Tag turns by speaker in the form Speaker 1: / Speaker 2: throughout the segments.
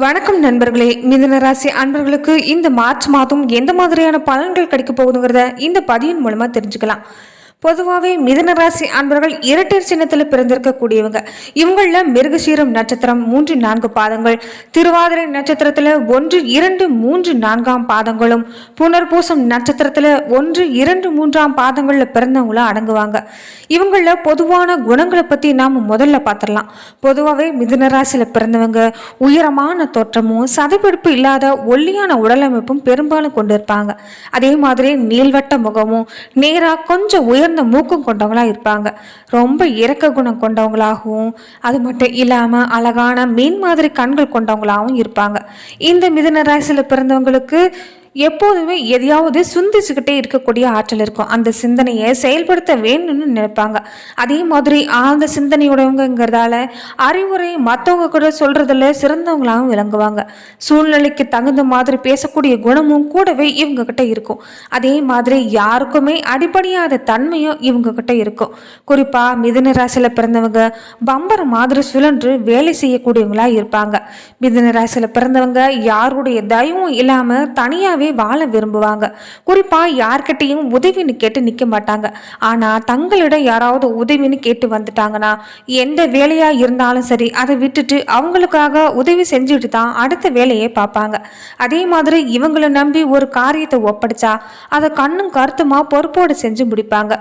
Speaker 1: வணக்கம் நண்பர்களே. மிதனராசி அன்பர்களுக்கு இந்த மார்ச் மாதம் எந்த மாதிரியான பலன்கள் கிடைக்க போகுதுங்கிறத இந்த பதிவின் மூலமா தெரிஞ்சுக்கலாம். பொதுவாகவே மிதுன ராசி அன்பர்கள் இரட்டர் சின்னத்தில் பிறந்திருக்கக்கூடியவங்க. இவங்களில் மிருகசீரம் நட்சத்திரம் மூன்று நான்கு பாதங்கள் திருவாதிரை நட்சத்திரத்தில் ஒன்று இரண்டு மூன்று நான்காம் பாதங்களும் புனர்பூசம் நட்சத்திரத்தில் ஒன்று இரண்டு மூன்றாம் பாதங்களில் பிறந்தவங்களும் அடங்குவாங்க. இவங்களில் பொதுவான குணங்களை பற்றி நாம் முதல்ல பார்த்துடலாம் பொதுவாகவே மிதுன ராசியில் பிறந்தவங்க உயரமான தோற்றமும் சதைப்பிடிப்பு இல்லாத ஒல்லியான உடலமைப்பும் பெரும்பாலும் கொண்டிருப்பாங்க. அதே மாதிரி நீள்வட்ட முகமும் நேராக கொஞ்சம் உயர் உயர்ந்த மூக்கும் கொண்டவங்களா இருப்பாங்க. ரொம்ப இறக்க குணம் கொண்டவங்களாகவும் அது மட்டும் இல்லாமல் அழகான மீன் மாதிரி கண்கள் கொண்டவங்களாகவும் இருப்பாங்க. இந்த மிதுன ராசியில் பிறந்தவங்களுக்கு எப்போதுமே எதையாவது சிந்திச்சுக்கிட்டே இருக்கக்கூடிய ஆற்றல் இருக்கும். அந்த சிந்தனையை செயல்படுத்த வேணும்னு நினைப்பாங்க. அதே மாதிரி ஆழ்ந்த சிந்தனையுடையவங்கிறதால அறிவுரை மற்றவங்க கூட சொல்றதுல சிறந்தவங்களாகவும் விளங்குவாங்க. சூழ்நிலைக்கு தகுந்த மாதிரி பேசக்கூடிய குணமும் கூடவே இவங்க கிட்ட இருக்கும். அதே மாதிரி யாருக்குமே அடிப்படையாத தன்மையும் இவங்க கிட்ட இருக்கும். குறிப்பா மிதுனராசியில பிறந்தவங்க பம்பர் மாதிரி சுழன்று வேலை செய்யக்கூடியவங்களா இருப்பாங்க. மிதுனராசியில பிறந்தவங்க யாருடைய தயவும் இல்லாம தனியாவே வாழ விரும்புவாங்க. குறிப்பா யார்கிட்டயும் உதவின்னு கேட்டு நிக்க மாட்டாங்க. ஆனா தங்களிடம் யாராவது உதவின்னு கேட்டு வந்துட்டாங்கன்னா எந்த வேலையா இருந்தாலும் சரி அதை விட்டுட்டு அவங்களுக்காக உதவி செஞ்சுட்டு தான் அடுத்த வேலையை பார்ப்பாங்க. அதே மாதிரி இவங்களை நம்பி ஒரு காரியத்தை ஒப்படைச்சா அதை கண்ணும் கருத்துமா பொறுப்போடு செஞ்சு முடிப்பாங்க.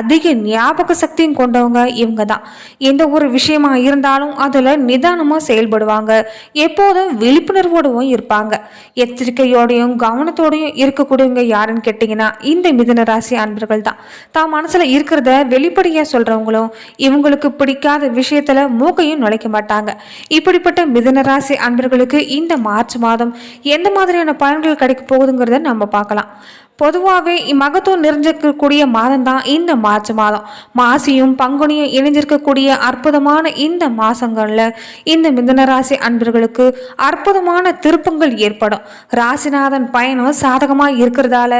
Speaker 1: அதிக ஞாபக சக்தியும் கொண்டவங்க இவங்க தான். எந்த ஒரு விஷயமா இருந்தாலும் அதில் நிதானமாக செயல்படுவாங்க. எப்போதும் விழிப்புணர்வோடவும் இருப்பாங்க. எச்சரிக்கையோடையும் கவனத்தோடையும் இருக்கக்கூடியவங்க யாருன்னு கேட்டிங்கன்னா இந்த மிதன ராசி அன்பர்கள் தான். தான் மனசில் இருக்கிறத வெளிப்படையாக சொல்கிறவங்களும் இவங்களுக்கு பிடிக்காத விஷயத்தில் மூக்கையும் நுழைக்க மாட்டாங்க. இப்படிப்பட்ட மிதன ராசி அன்பர்களுக்கு இந்த மார்ச் மாதம் எந்த மாதிரியான பலன்கள் கிடைக்க போகுதுங்கிறத நம்ம பார்க்கலாம். பொதுவாகவே மகத்துவம் நிறைஞ்சிருக்கக்கூடிய மாதம் தான் இந்த மார்ச் மாதம். மாசியும் பங்குனியும் இணைஞ்சிருக்கக்கூடிய அற்புதமான இந்த மாதங்களில் இந்த மிதனராசி அன்பர்களுக்கு அற்புதமான திருப்பங்கள் ஏற்படும். ராசிநாதன் பயணம் சாதகமாக இருக்கிறதால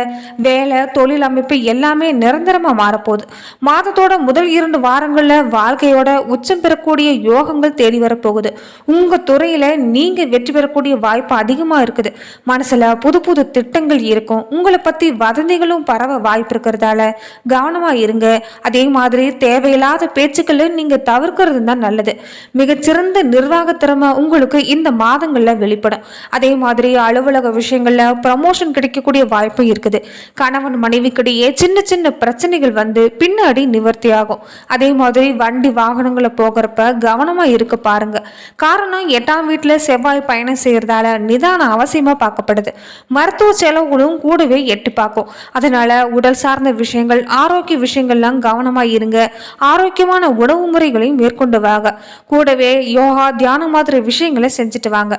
Speaker 1: வேலை தொழில் அமைப்பு எல்லாமே நிரந்தரமாக மாறப்போகுது. மாதத்தோட முதல் இரண்டு வாரங்களில் வாழ்க்கையோட உச்சம் பெறக்கூடிய யோகங்கள் தேடி வரப்போகுது. உங்கள் துறையில் நீங்கள் வெற்றி பெறக்கூடிய வாய்ப்பு அதிகமாக இருக்குது. மனசில் புது புது திட்டங்கள் இருக்கும். உங்களை பற்றி வதந்திகளும் பரவ வாய்ப்பு இருக்கிறதால கவனமாக இருங்க. அதே மாதிரி தேவையில்லாத பேச்சுக்களை நீங்கள் தவிர்க்கிறது தான் நல்லது. மிகச்சிறந்த நிர்வாக திறமை உங்களுக்கு இந்த மாதங்களில் வெளிப்படும். அதே மாதிரி அலுவலக விஷயங்களில் ப்ரமோஷன் கிடைக்கக்கூடிய வாய்ப்பும் இருக்குது. கணவன் மனைவிக்கிடையே சின்ன சின்ன பிரச்சனைகள் வந்து பின்னாடி நிவர்த்தி ஆகும். அதே மாதிரி வண்டி வாகனங்களை போகிறப்ப கவனமாக இருக்க பாருங்க. காரணம் எட்டாம் வீட்டில் செவ்வாய் பயணம் செய்கிறதால நிதானம் அவசியமாக பார்க்கப்படுது. மருத்துவ செலவுகளும் கூடவே எட்டு பார்க்கும் அதனால உடல் சார்ந்த விஷயங்கள் ஆரோக்கிய விஷயங்கள்லாம் கவனமாக இருங்க. ஆரோக்கியமான உணவு முறைகளையும் மேற்கொண்டு வாங்க. கூடவே யோகா தியானம் மாதிரி விஷயங்களை செஞ்சுட்டு வாங்க.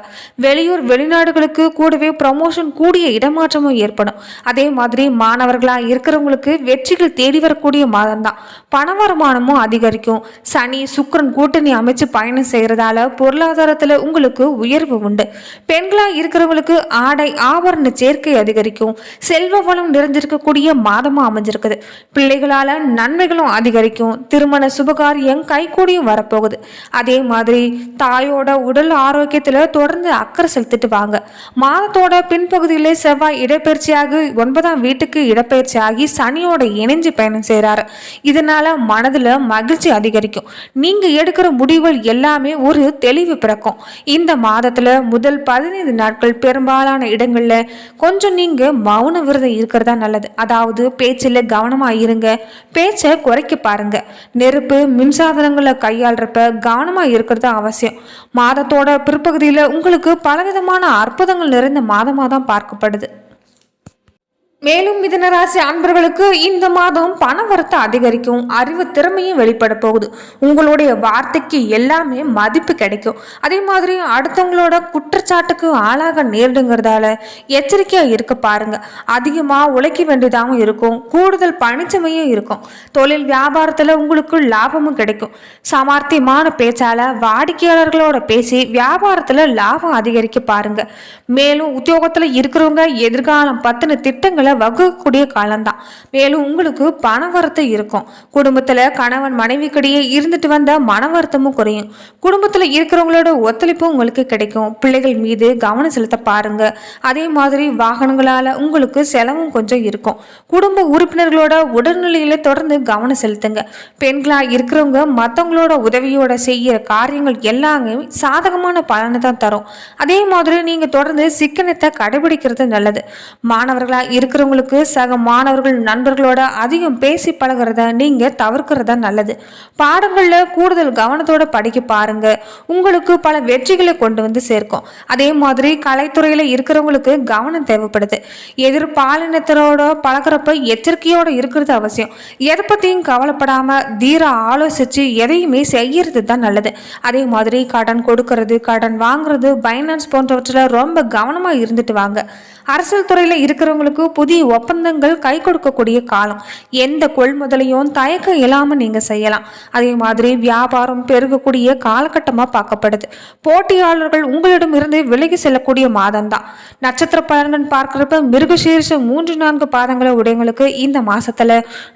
Speaker 1: வெளியூர் வெளிநாடுகளுக்கு கூடவே ப்ரமோஷன் கூடிய இடமாற்றமும் ஏற்படும். அதே மாதிரி மாணவர்களாக இருக்கிறவங்களுக்கு வெற்றிகள் தேடி வரக்கூடிய மாதம் தான் பண வருமானமும் அதிகரிக்கும். சனி சுக்கிரன் கூட்டணி அமைச்சு பயணம் செய்கிறதால பொருளாதாரத்தில் உங்களுக்கு உயர்வு உண்டு. பெண்களாக இருக்கிறவங்களுக்கு ஆடை ஆபரண சேர்க்கை அதிகரிக்கும். செல்வ வளம் நிறைஞ்சிருக்கக்கூடிய மாதமாக அமைஞ்சிருக்குது. பிள்ளைகளால் நன்மைகளும் அதிகரிக்கும். திருமண சுபகாரியம் கைகூடியும் வரப்போகுது. அதே மாதிரி தாயோட உடல் ஆரோக்கியத்தில் தொடர்ந்து அக்கறை செலுத்திட்டு வாங்க மாதத்தோட பின்பகுதியிலே செவ்வாய் இடப்பெயர்ச்சியாகி ஒன்பதாம் வீட்டுக்கு இடப்பெயர்ச்சியாகி சனியோட இணைஞ்சு பயணம் செய்கிறாரு இதனால மனதில் மகிழ்ச்சி அதிகரிக்கும். நீங்கள் எடுக்கிற முடிவுகள் எல்லாமே ஒரு தெளிவு பிறக்கும். இந்த மாதத்தில் முதல் பதினைந்து நாட்கள் பெரும்பாலான இடங்களில் கொஞ்சம் நீங்கள் மௌன விரதம் இருக்கிறதா நல்லது. அதாவது பேச்சில் கவனமாக இருங்க. பேச்சை குறைக்க பாருங்க. நெருப்பு மின்சாதனங்களை கையாளுறப்ப கவனமாக இருக்கிறது அவசியம். மாதத்தோட பிற்பகுதியில் உங்களுக்கு பலவிதமான அற்புதங்கள் நிறைந்த மாதமாக தான் பார்க்கப்படுது. மேலும் மிதனராசி அன்பர்களுக்கு இந்த மாதம் பண வரத்து அதிகரிக்கும் அறிவு திறமையும் வெளிப்பட போகுது. உங்களுடைய வார்த்தைக்கு எல்லாமே மதிப்பு கிடைக்கும். அதே மாதிரி அடுத்தவங்களோட குற்றச்சாட்டுக்கு ஆளாக நேரிடுங்கிறதால எச்சரிக்கையாக இருக்க பாருங்க. அதிகமாக உழைக்க வேண்டியதாகவும் இருக்கும். கூடுதல் பணிச்சுமையும் இருக்கும். தொழில் வியாபாரத்தில் உங்களுக்கு லாபமும் கிடைக்கும். சமார்த்தியமான பேச்சால வாடிக்கையாளர்களோட பேசி வியாபாரத்தில் லாபம் அதிகரிக்க பாருங்க. மேலும் உத்தியோகத்தில் இருக்கிறவங்க எதிர்காலம் பத்தின திட்டங்களை விஷயங்களை வகுக்கக்கூடிய காலம்தான். மேலும் உங்களுக்கு பண வரத்து இருக்கும். குடும்பத்தில் கணவன் மனைவிக்கிடையே இருந்துட்டு வந்த மன வருத்தமும் குறையும். குடும்பத்தில் இருக்கிறவங்களோட ஒத்துழைப்பும் உங்களுக்கு கிடைக்கும். பிள்ளைகள் மீது கவனம் செலுத்த பாருங்க. அதே மாதிரி வாகனங்களால் உங்களுக்கு செலவும் கொஞ்சம் இருக்கும். குடும்ப உறுப்பினர்களோட உடல்நிலையில தொடர்ந்து கவனம் செலுத்துங்க. பெண்களாக இருக்கிறவங்க மற்றவங்களோட உதவியோட செய்கிற காரியங்கள் எல்லாமே சாதகமான பலனை தான் தரும். அதே மாதிரி நீங்கள் தொடர்ந்து சிக்கனத்தை கடைபிடிக்கிறது நல்லது. மாணவர்களாக இருக்கிறவங்களுக்கு சக மாணவர்கள் நண்பர்களோட அதிகம் பேசி பழகிறத நீங்கள் தவிர்க்கிறதா நல்லது. பாடங்களில் கூடுதல் கவனத்தோட படிக்க பாருங்க. உங்களுக்கு பல வெற்றிகளை கொண்டு வந்து சேர்க்கும். அதே மாதிரி கலைத்துறையில் இருக்கிறவங்களுக்கு கவனம் தேவைப்படுது. எதிர்பாலினத்தரோட பழகிறப்ப எச்சரிக்கையோட இருக்கிறது அவசியம். எதை பற்றியும் கவலைப்படாம தீர ஆலோசிச்சு எதையுமே செய்யறது தான் நல்லது. அதே மாதிரி கடன் கொடுக்கறது கடன் வாங்குறது பைனான்ஸ் போன்றவற்றில் ரொம்ப கவனமாக இருந்துட்டு வாங்க. அரசியல் துறையில் இருக்கிறவங்களுக்கு புதிய ஒப்பந்தங்கள் கை கொடுக்கக்கூடிய காலம். எந்த கொள்முதலையும் தயக்கம் இல்லாமல் நீங்கள் செய்யலாம். அதே மாதிரி வியாபாரம் பெருகக்கூடிய காலகட்டமாக பார்க்கப்படுது. போட்டியாளர்கள் உங்களிடம் இருந்து விலகி செல்லக்கூடிய மாதம்தான். நட்சத்திர பலன்கள் பார்க்குறப்ப மிருகசீரிச மூன்று நான்கு பாதங்களை உடையவங்களுக்கு இந்த மாதத்தில்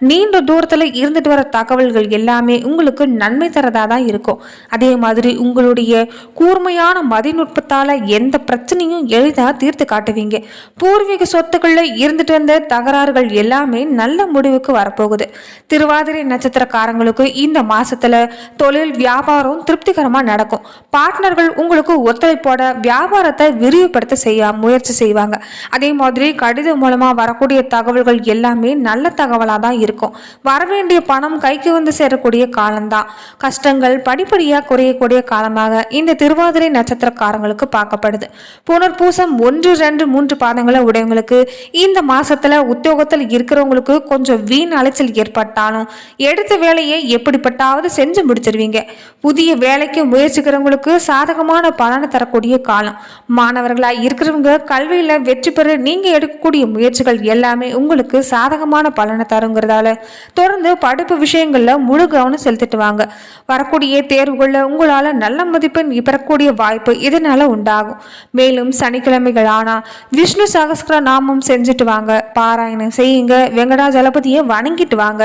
Speaker 1: நீண்ட தூரத்தில் இருந்துட்டு வர தகவல்கள் எல்லாமே உங்களுக்கு நன்மை தரதாக தான் இருக்கும். அதே மாதிரி உங்களுடைய கூர்மையான மதிநுட்பத்தால் எந்த பிரச்சனையும் எளிதாக தீர்த்து காட்டுவீங்க. பூர்வீக சொத்துக்களில் இருந்துட்டு இருந்த தகராறுகள் எல்லாமே நல்ல முடிவுக்கு வரப்போகுது. திருவாதிரை நட்சத்திரக்காரங்களுக்கு இந்த மாசத்துல தொழில் வியாபாரம் திருப்திகரமா நடக்கும். பார்ட்னர்கள் உங்களுக்கு ஒத்துழைப்போட வியாபாரத்தை விரிவுபடுத்த செய்ய முயற்சி செய்வாங்க. அதே மாதிரி கடிதம் மூலமா வரக்கூடிய தகவல்கள் எல்லாமே நல்ல தகவலாக தான் இருக்கும். வரவேண்டிய பணம் கைக்கு வந்து சேரக்கூடிய காலம்தான். கஷ்டங்கள் படிப்படியாக குறையக்கூடிய காலமாக இந்த திருவாதிரை நட்சத்திரக்காரங்களுக்கு பார்க்கப்படுது. புனர்பூசம் ஒன்று ரெண்டு மூன்று பாதங்களை உடையவங்களுக்கு இந்த மாசத்துல உத்தியோகத்தில் இருக்கிறவங்களுக்கு கொஞ்சம் வீண் அலைச்சல் ஏற்பட்டாலும் எடுத்த வேலையை எப்படிப்பட்டாவது செஞ்சு முடிச்சிருவீங்க. புதிய வேலைக்கு முயற்சிக்கிறவங்களுக்கு சாதகமான பலனை தரக்கூடிய காலம். மாணவர்களாக இருக்கிறவங்க கல்வியில் வெற்றி பெற நீங்கள் எடுக்கக்கூடிய முயற்சிகள் எல்லாமே உங்களுக்கு சாதகமான பலனை தருங்கிறதால தொடர்ந்து படிப்பு விஷயங்களில் முழு கவனம் செலுத்திட்டு வாங்க. வரக்கூடிய தேர்வுகளில் உங்களால் நல்ல மதிப்பெண் பெறக்கூடிய வாய்ப்பு இதனால் உண்டாகும். மேலும் சனிக்கிழமைகள் ஆனால் விஷ்ணு சகஸ்கிர நாமம் செஞ்சுட்டு வாங்க பாராயணம் செய்யுங்க. வெங்கடாஜலபதியை வணங்கிட்டு வாங்க.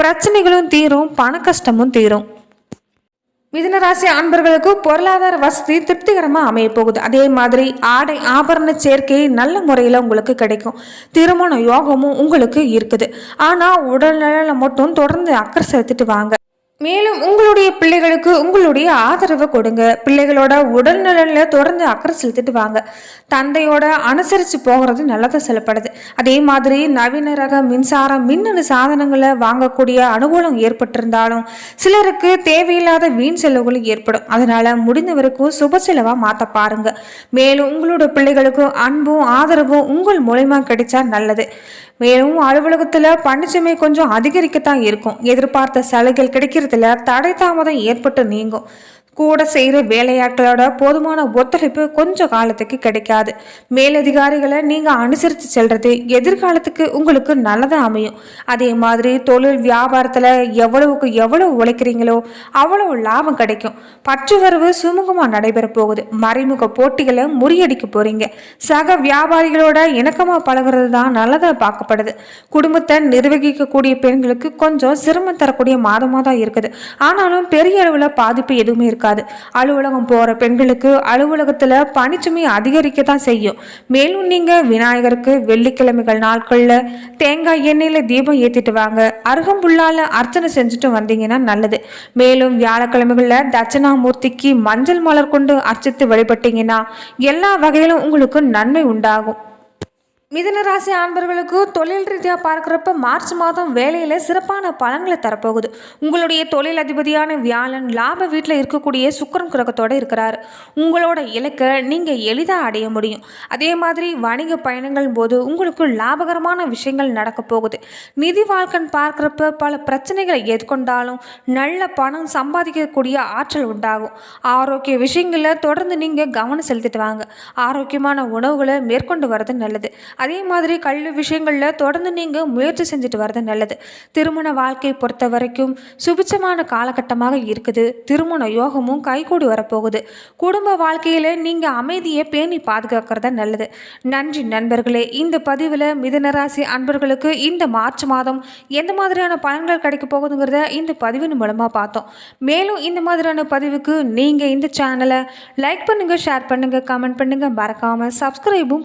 Speaker 1: பிரச்சனைகளும் தீரும் பண கஷ்டமும் தீரும். மிதனராசி அன்பர்களுக்கு பொருளாதார வசதி திருப்திகரமாக அமைய போகுது அதே மாதிரி ஆடை ஆபரண சேர்க்கை நல்ல முறையில் உங்களுக்கு கிடைக்கும். திருமண யோகமும் உங்களுக்கு இருக்குது. ஆனால் உடல்நலம் மட்டும் தொடர்ந்து அக்கறை செலுத்திட்டு வாங்க. மேலும் உங்களுடைய பிள்ளைகளுக்கு உங்களுடைய ஆதரவை கொடுங்க. பிள்ளைகளோட உடல்நலனில் தொடர்ந்து அக்கறை செலுத்திட்டு வாங்க. தந்தையோட அனுசரித்து போகிறது நல்லதாக செல்லப்படுது. அதே மாதிரி நவீன ரக மின்சாரம் மின்னணு சாதனங்களை வாங்கக்கூடிய அனுகூலம் ஏற்பட்டிருந்தாலும் சிலருக்கு தேவையில்லாத வீண் செலவுகளும் ஏற்படும். அதனால் முடிந்த வரைக்கும் சுப செலவாக மாற்ற பாருங்க. மேலும் உங்களோட பிள்ளைகளுக்கும் அன்பும் ஆதரவும் உங்கள் மூலயமா கிடைச்சா நல்லது. மேலும் அலுவலகத்தில் பணிச்சுமை கொஞ்சம் அதிகரிக்கத்தான் இருக்கும். எதிர்பார்த்த சலுகைகள் கிடைக்கிறதுல தடை தாமதம் ஏற்பட்டு நீங்கும். கூட செய்கிற வேலையாட்களோட போதுமான ஒத்துழைப்பு கொஞ்சம் காலத்துக்கு கிடைக்காது. மேலதிகாரிகளை நீங்கள் அனுசரித்து செல்றது எதிர்காலத்துக்கு உங்களுக்கு நல்லதாக அமையும். அதே மாதிரி தொழில் வியாபாரத்தில் எவ்வளவுக்கு எவ்வளவு உழைக்கிறீங்களோ அவ்வளவு லாபம் கிடைக்கும். பற்று வரவு சுமூகமாக நடைபெற போகுது. மறைமுக போட்டிகளை முறியடிக்க போகிறீங்க சக வியாபாரிகளோட இணக்கமாக பழகிறது தான் நல்லதாக பார்க்கப்படுது. குடும்பத்தை நிர்வகிக்கக்கூடிய பெண்களுக்கு கொஞ்சம் சிரமம் தரக்கூடிய மாதமாக தான் இருக்குது. ஆனாலும் பெரிய அளவில் பாதிப்பு எதுவுமே இருக்கு இருக்காது. அலுவலகம் போகிற பெண்களுக்கு அலுவலகத்தில் பணிச்சுமை அதிகரிக்க தான் செய்யும். மேலும் நீங்கள் விநாயகருக்கு வெள்ளிக்கிழமைகள் நாட்களில் தேங்காய் எண்ணெயில் தீபம் ஏற்றிட்டு வாங்க. அருகம்புல்லால் அர்ச்சனை செஞ்சுட்டு வந்தீங்கன்னா நல்லது. மேலும் வியாழக்கிழமைகளில் தட்சணாமூர்த்திக்கு மஞ்சள் மலர் கொண்டு அர்ச்சித்து வழிபட்டீங்கன்னா எல்லா வகையிலும் உங்களுக்கு நன்மை உண்டாகும். மிதனராசி ஆண்பர்களுக்கு தொழில் ரீதியாக பார்க்குறப்ப மார்ச் மாதம் வேலையில் சிறப்பான பலன்களை தரப்போகுது. உங்களுடைய தொழில் அதிபதியான வியாழன் லாப வீட்டில் இருக்கக்கூடிய சுக்கரன் கிரகத்தோடு இருக்கிறார். உங்களோட இலக்கை நீங்கள் எளிதாக அடைய முடியும். அதே மாதிரி வணிக பயணங்கள் போது உங்களுக்கு லாபகரமான விஷயங்கள் நடக்க போகுது. நிதி வாழ்க்கைன்னு பார்க்குறப்ப பல பிரச்சனைகளை எதிர்கொண்டாலும் நல்ல பணம் சம்பாதிக்கக்கூடிய ஆற்றல் உண்டாகும். ஆரோக்கிய விஷயங்களில் தொடர்ந்து நீங்கள் கவனம் செலுத்திட்டு வாங்க. ஆரோக்கியமான உணவுகளை மேற்கொண்டு வர்றது நல்லது. அதே மாதிரி கல்வி விஷயங்களில் தொடர்ந்து நீங்கள் முயற்சி செஞ்சுட்டு வரது நல்லது. திருமண வாழ்க்கையை பொறுத்த வரைக்கும் சுபிச்சமான காலகட்டமாக இருக்குது. திருமண யோகமும் கைகூடி வரப்போகுது. குடும்ப வாழ்க்கையில் நீங்கள் அமைதியை பேணி பாதுகாக்கிறது நல்லது. நன்றி நண்பர்களே இந்த பதிவில் மிதனராசி அன்பர்களுக்கு இந்த மார்ச் மாதம் எந்த மாதிரியான பலன்கள் கிடைக்க போகுதுங்கிறத இந்த பதிவின் மூலமாக பார்த்தோம். மேலும் இந்த மாதிரியான பதிவுக்கு நீங்கள் இந்த சேனலை லைக் பண்ணுங்கள் ஷேர் பண்ணுங்கள் கமெண்ட் பண்ணுங்கள் மறக்காமல் சப்ஸ்கிரைபும்